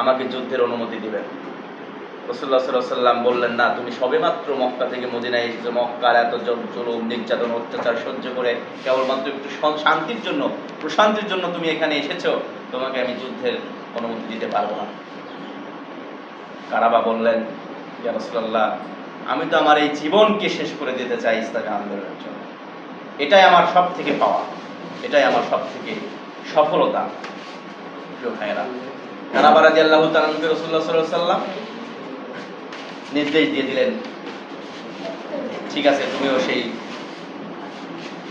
আমাকে যুদ্ধের অনুমতি দিবেন। রসুল্লাহ সাল্লাম বললেন, না, তুমি সবেমাত্র মক্কা থেকে মদিনায় এসেছ। মক্কার এত জুলুম, নির্যাতন, অত্যাচার সহ্য করে কেবলমাত্র একটু শান্তির জন্য, প্রশান্তির জন্য তুমি এখানে এসেছ। তোমাকে আমি যুদ্ধের অনুমতি দিতে পারব না। কারাবা বললেন, ইয়া রাসূলুল্লাহ, আমি তো আমার এই জীবনকে শেষ করে দিতে চাই ইসলামী আন্দোলনের জন্য। এটাই আমার সব থেকে পাওয়া, এটাই আমার সব থেকে সফলতা। প্রিয় ভাইয়েরা কারাবা নির্দেশ দিয়ে দিলেন। ঠিক আছে, তুমিও সেই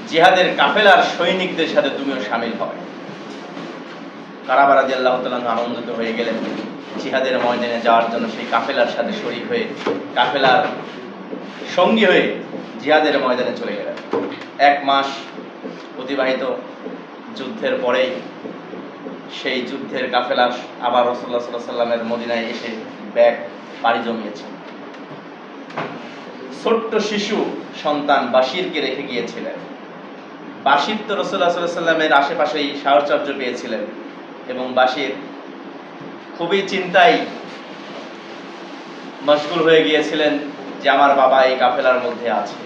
জিহাদের কাফেলার সৈনিকদের সাথে তুমিও সামিল হবে। কারাবারাজি আল্লাহ তালন আনন্দিত হয়ে গেলেন। জিহাদের ময়দানে যাওয়ার জন্য সেই কাফেলার সাথে শরিক হয়ে, কাফেলার সঙ্গী হয়ে জিহাদের ময়দানে চলে গেলেন। এক মাস অতিবাহিত যুদ্ধের পরেই সেই যুদ্ধের কাফেলা আবার রসুল্লাহ সাল্লাহ সাল্লামের মদিনায় এসে ব্যাগ পাড়ি জমিয়েছে। ছোট্ট শিশু সন্তান বাশিরকে রেখে গিয়েছিলেন। বাশির তো রসুল্লাহ সাল্লাহ সাল্লামের আশেপাশেই সাহচর্য পেয়েছিলেন এবং বাশির খুবই চিন্তায় মশগুল হয়ে গিয়েছিলেন যে আমার বাবা এই কাফেলার মধ্যে আছে।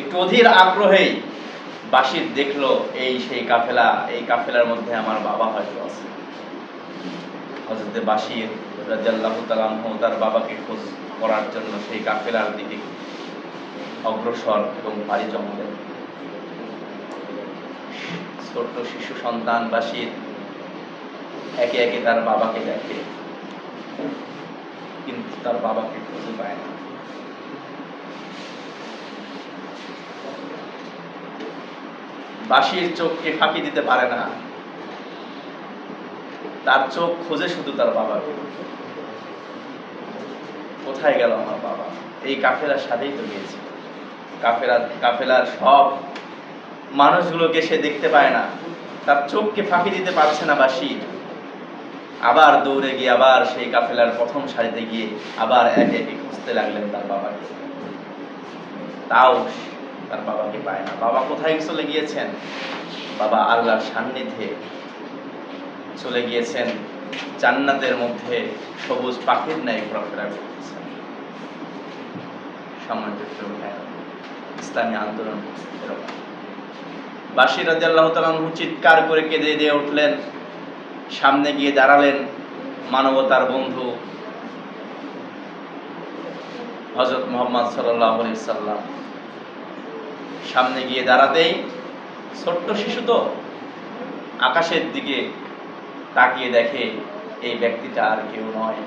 একটু অধীর আগ্রহেই বাশির দেখল, এই সেই কাফেলা, এই কাফেলার মধ্যে আমার বাবা হয়তো আছে। হজরতে বাশির রাজিয়াল্লাহু তাআলা আনহু তার বাবাকে খোঁজ করার জন্য সেই কাফেলার দিকে অগ্রসর এবং পাড়ি জমালেন। ছোট্ট শিশু সন্তান বাসির একে একে তার বাবাকে দেখে, কিন্তু তার বাবাকে খুঁজে পায় না। বাসির চোখকে ফাঁকি দিতে পারে না। তার চোখ খোঁজে শুধু তার বাবাকে কোথায় গেল আমার বাবা? এই কাফেলার সাথেই তো গিয়েছে। কাফেলা কাফেলার সব মানুষগুলোকে সে দেখতে পায় না। তার চোখকে ফাঁকি দিতে পারছে না বাসির। আবার দৌড়ে গিয়ে, আবার সেই কাফেলার প্রথম সারিতে গিয়ে, আবার একে একে খুঁজতে লাগলেন তার বাবাকে। তাও তার বাবাকে পায় না। বাবা কোথায় চলে গিয়েছেন? বাবা আল্লাহর সান্নিধ্যে চলে গিয়েছেন। জান্নাতের মধ্যে সবুজ পাখির ন্যায় ঘোরাফেরা করতেছেন। সম্মানিত ইসলামী আন্দোলন এরকম। বাসির রাজি আল্লাহ চিৎকার করে কেঁদে দিয়ে উঠলেন। সামনে গিয়ে দাঁড়ালেন মানবতার বন্ধু হজরত মোহাম্মদ সাল্লাহ সাল্লাম। সামনে গিয়ে দাঁড়াতেই ছোট্ট শিশু তো আকাশের দিকে তাকিয়ে দেখে এই ব্যক্তিটা আর কেউ নয়।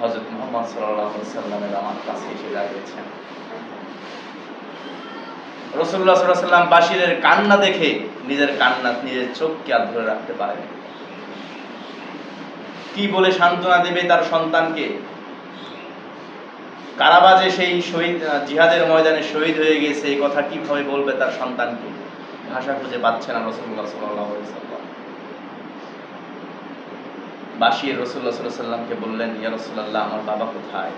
হজরত মোহাম্মদ সাল্লাহ সাল্লামের আমার কাছে এসে দাঁড়িয়েছেন। রসুল্লাহ সাল্লাহ সাল্লাম বাসিরের কান্না দেখে নিজের কান্না নিজের চোখকে আর ধরে রাখতে পারেন কি বলে সান্ত্বনা দেবে তার সন্তানকে? কারাবাজে সেই শহীদ জিহাদের ময়দানে শহীদ হয়ে গেছে এই কথা কীভাবে বলবে তার সন্তানকে? ভাষা খুঁজে পাচ্ছে না রসুল্লাহ সাল্লাহ সাল্লাম বাসির রসুল্লাহ সাল্লাহ সাল্লামকে বললেন, ইয়া রসুল্লাহ আমার বাবা কোথায়?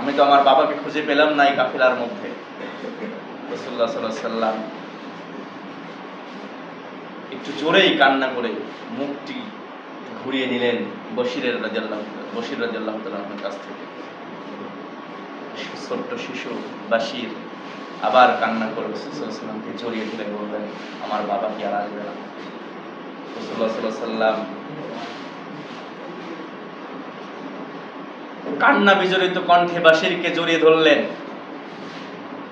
আমি তো আমার বাবাকে খুঁজে পেলাম না এই কাফিলার মধ্যে। রসুল্লাহ সাল্লাহ সাল্লাম একটু জোরেই কান্না করে মুখটি ঘুরিয়ে নিলেন বশিরের রাজাল্লাহ বশির রাজাল্লাহ কাছ থেকে। ছোট্ট শিশু বাশির আবার কান্না করে রসুল্লাহামকে জড়িয়ে ধরে বললেন আমার বাবা কি আর আসবে না? রসুল্লাহ সাল্লাহ সাল্লাম কান্না বিজড়িত কণ্ঠে বাসিরকে জড়িয়ে ধরলেন।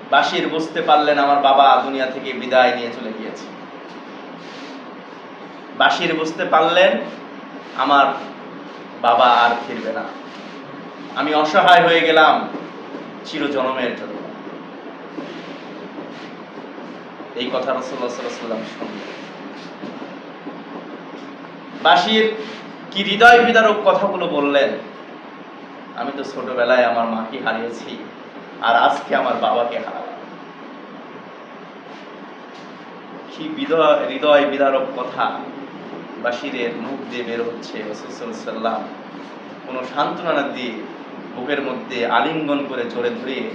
বাসির বুঝতে পারলেন, আমার বাবা দুনিয়া থেকে বিদায় নিয়ে চলে গিয়েছে। বাসির বুঝতে পারলেন, আমার বাবা আর ফিরবে না। আমি অসহায় হয়ে গেলাম। চিরজনমের জন্য। এই কথা রসুল্লাহ সাল্লাহ সাল্লাম বাসির কি হৃদয় বিদারক কথাগুলো বললেন, আমি তো ছোটবেলায় আমার মাকে হারিয়েছি, আর আজকে আমার বাবাকে হারালাম। কি হৃদয় বিদারক কথা বাসিরের মুখ দিয়ে বের হচ্ছে রসুল্লাম কোনো সান্ত্বনা দিয়ে বুকের মধ্যে আলিঙ্গন করে জোরে ধরিয়ে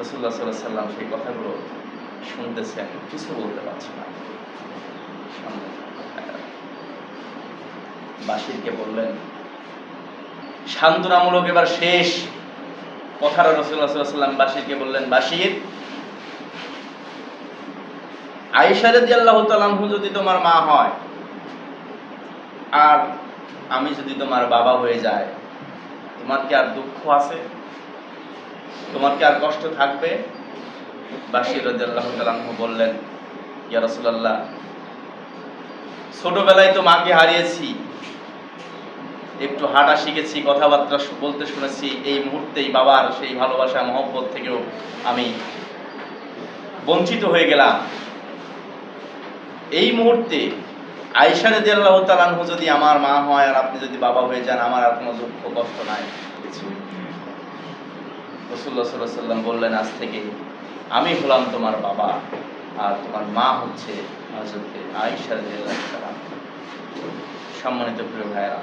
রসুল্লাহ সাল্লাহ সাল্লাম সেই কথাগুলো শুনতেছেন কিছু বলতে পারছে না। বাসিরকে বললেন, সান্ত্বনামূলক এবার শেষ কথাটা রসুল্লাহ সাল্লাম বাসিরকে বললেন বাসির আয়েশা রাদিয়াল্লাহু তাআলা আনহু যদি তোমার মা হয় আর আমি যদি তোমার বাবা হয়ে যায় তোমার কি আর দুঃখ আছে? তোমার কি আর কষ্ট থাকবে? বাসির রাদিয়াল্লাহু তাআলা বললেন, ইয়া রাসূলুল্লাহ, ছোটবেলায় তো মাকে হারিয়েছি। একটু হাঁটা শিখেছি, কথাবার্তা বলতে শুনেছি। এই মুহূর্তেই বাবার সেই ভালোবাসা, মহব্বত থেকেও আমি বঞ্চিত হয়ে গেলাম। এই মুহূর্তে আয়সা রেদি আল্লাহ যদি আমার মা হয় আর আপনি যদি বাবা হয়ে যান, আমার আর কোনো দুঃখ কষ্ট নাই। রসুল্লাহ সাল্লাহ সাল্লাম বললেন, আজ থেকে আমি হলাম তোমার বাবা আর তোমার মা হচ্ছে হজরতে আয়সা সম্মানিত প্রিয় ভাইয়েরা,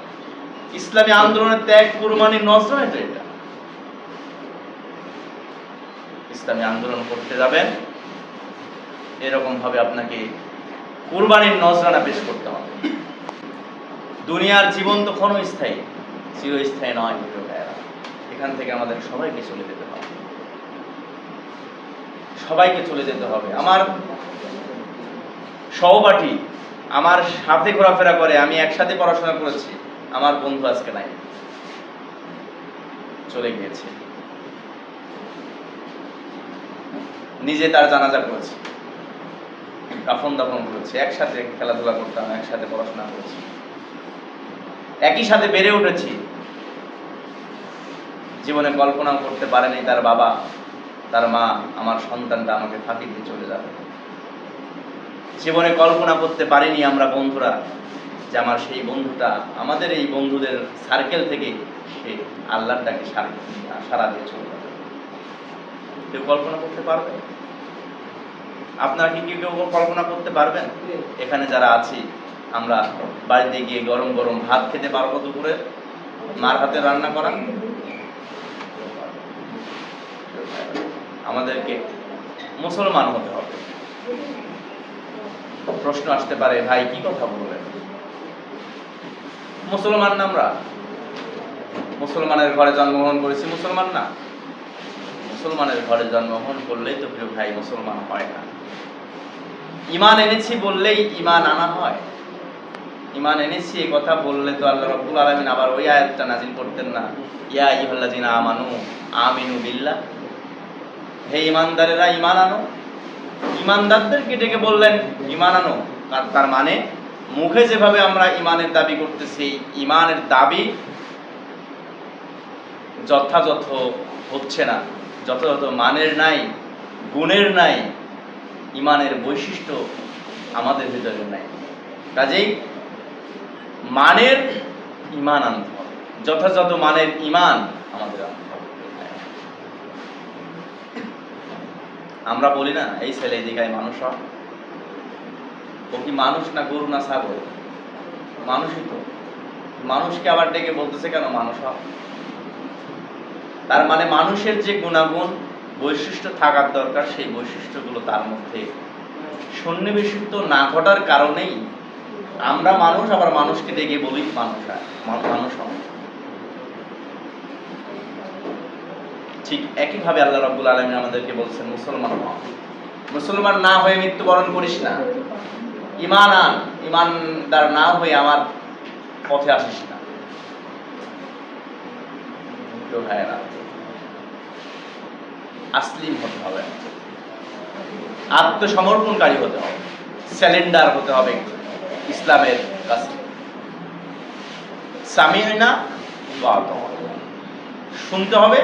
ইসলামী আন্দোলনের ত্যাগ কুরবানি নজরায় তো এটা। ইসলামী আন্দোলন করতে যাবেন এরকম ভাবে আপনাকে কুরবানির নজরানা পেশ করতে হবে। দুনিয়ার জীবন তো ক্ষণস্থায়ী, চিরস্থায়ী নয় এখান থেকে আমাদের সবাইকে চলে যেতে হবে। সবাইকে চলে যেতে হবে। আমার সহপাঠী আমার সাথে ঘোরাফেরা করে, আমি একসাথে পড়াশোনা করেছি, আমার বন্ধু আজকে নাই। চলে গিয়েছে। নিজে তার জানাজা করেছে। কাফন দাফন করেছে, একসাথে খেলাধুলা করতাম, একসাথে পড়াশোনা করেছি। একই সাথে বেড়ে উঠেছি। জীবনে কল্পনাও করতে পারেনি তার বাবা, তার মা, আমার সন্তানটা আমাকে ফাঁকি দিয়ে চলে যাবে। জীবনে কল্পনা করতে পারিনি আমরা বন্ধুরা যে আমার সেই বন্ধুটা, আমাদের এই বন্ধুদের সার্কেল থেকে সে সারা সারা দিয়ে চলে যাবে। কেউ কল্পনা করতে পারবে? আপনারা কি কেউ কেউ কল্পনা করতে পারবেন? এখানে যারা আছি, আমরা বাড়িতে গিয়ে গরম গরম ভাত খেতে পারব দুপুরে? মার হাতে রান্না করা? আমাদেরকে মুসলমান হতে হবে। প্রশ্ন আসতে পারে, ভাই, কি কথা বলবেন মুসলমান না আমরা? মুসলমানের ঘরে জন্মগ্রহণ করেছি মুসলমান না? মুসলমানের ঘরে জন্মগ্রহণ করলেই তো প্রিয় ভাই মুসলমান হয় না। ইমান এনেছি বললেই ইমান আনা হয়। ইমান এনেছি, এই কথা বললে তো আল্লাহ রাব্বুল আলামিন আবার ওই আয়াতটা নাজিল করতেন না। ইয়া আইয়ুহাল্লাযিনা আমানু আমিনু বিল্লাহ। হে ইমানদারেরা ইমান আনো। ইমানদারদেরকে ডেকে বললেন ইমান আনো। আর তার মানে মুখে যেভাবে আমরা ইমানের দাবি করতেছি ইমানের দাবি যথাযথ হচ্ছে না। যথাযথ মানের নাই, গুণের নাই, ইমানের বৈশিষ্ট্য আমাদের ভিতরে নাই। কাজেই মানের ইমান আনতে হবে। যথাযথ মানের ইমান আমাদের আনতে হবে। আমরা বলি না, এই ছেলে এদিকায় মানুষ হয়। ও কি মানুষ না গরু না ছাগল? মানুষই তো। মানুষকে আবার ডেকে বলতেছে কেন মানুষ হয়? তার মানে মানুষের যে গুণাগুণ, বৈশিষ্ট্য থাকার দরকার, সেই বৈশিষ্ট্যগুলো তার মধ্যে সন্নিবেশিত না ঘটার কারণেই আমরা মানুষ, আবার মানুষকে ডেকে বলি মানুষ মানুষ ঠিক একইভাবে আল্লাহ রাব্বুল আলামিন আমাদেরকে বলছেন, মুসলমান হও। মুসলমান না হয়ে মৃত্যুবরণ করিস না। ইমান আন ইমান ইমানদার না হয়ে আমার পথে আসিস না। আসলিম হতে হবে। আত্মসমর্পণকারী হতে হবে। স্যালেন্ডার হতে হবে ইসলামের কাছে। সামিনা শুনতে হবে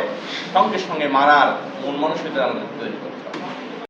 সঙ্গে সঙ্গে মানার মন মানসিকতা আমাদের তৈরি করতে।